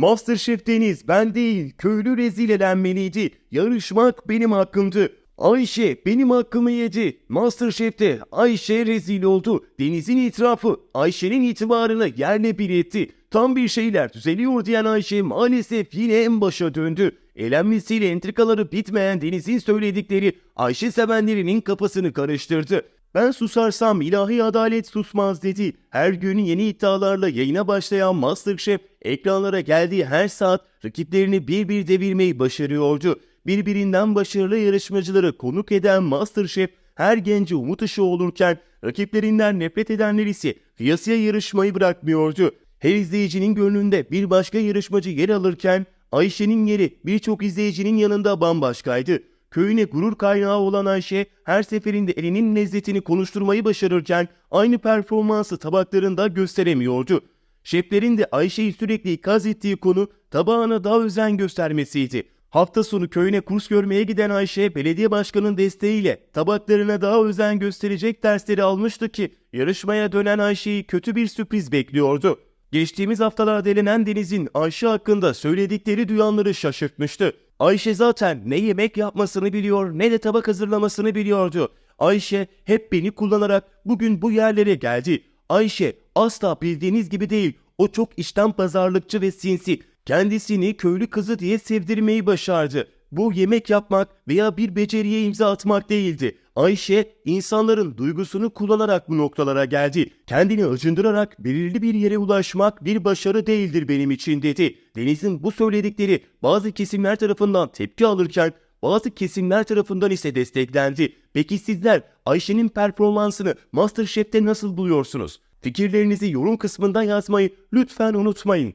Masterchef Deniz ben değil köylü rezil elenmeliydi. Yarışmak benim hakkımdı. Ayşe benim hakkımı yedi. Masterchef'te Ayşe rezil oldu. Deniz'in itirafı Ayşe'nin itibarını yerle bir etti. Tam bir şeyler düzeliyor diyen Ayşe maalesef yine en başa döndü. Elenmesiyle entrikaları bitmeyen Deniz'in söyledikleri Ayşe sevenlerinin kafasını karıştırdı. Ben susarsam ilahi adalet susmaz dedi. Her gün yeni iddialarla yayına başlayan Masterchef ekranlara geldiği her saat rakiplerini bir bir devirmeyi başarıyordu. Birbirinden başarılı yarışmacıları konuk eden Masterchef her gence umut ışığı olurken rakiplerinden nefret edenler ise kıyasıya yarışmayı bırakmıyordu. Her izleyicinin gönlünde bir başka yarışmacı yer alırken Ayşe'nin yeri birçok izleyicinin yanında bambaşkaydı. Köyüne gurur kaynağı olan Ayşe her seferinde elinin lezzetini konuşturmayı başarırken aynı performansı tabaklarında gösteremiyordu. Şeflerin de Ayşe'yi sürekli ikaz ettiği konu tabağına daha özen göstermesiydi. Hafta sonu köyüne kurs görmeye giden Ayşe belediye başkanının desteğiyle tabaklarına daha özen gösterecek dersleri almıştı ki yarışmaya dönen Ayşe'yi kötü bir sürpriz bekliyordu. Geçtiğimiz haftalarda elenen Deniz'in Ayşe hakkında söyledikleri duyanları şaşırtmıştı. Ayşe zaten ne yemek yapmasını biliyor ne de tabak hazırlamasını biliyordu. Ayşe hep beni kullanarak bugün bu yerlere geldi. Ayşe asla bildiğiniz gibi değil. O çok işten pazarlıkçı ve sinsi. Kendisini köylü kızı diye sevdirmeyi başardı. Bu yemek yapmak veya bir beceriye imza atmak değildi. Ayşe insanların duygusunu kullanarak bu noktalara geldi. Kendini acındırarak belirli bir yere ulaşmak bir başarı değildir benim için dedi. Deniz'in bu söyledikleri bazı kesimler tarafından tepki alırken bazı kesimler tarafından ise desteklendi. Peki sizler Ayşe'nin performansını Masterchef'te nasıl buluyorsunuz? Fikirlerinizi yorum kısmında yazmayı lütfen unutmayın.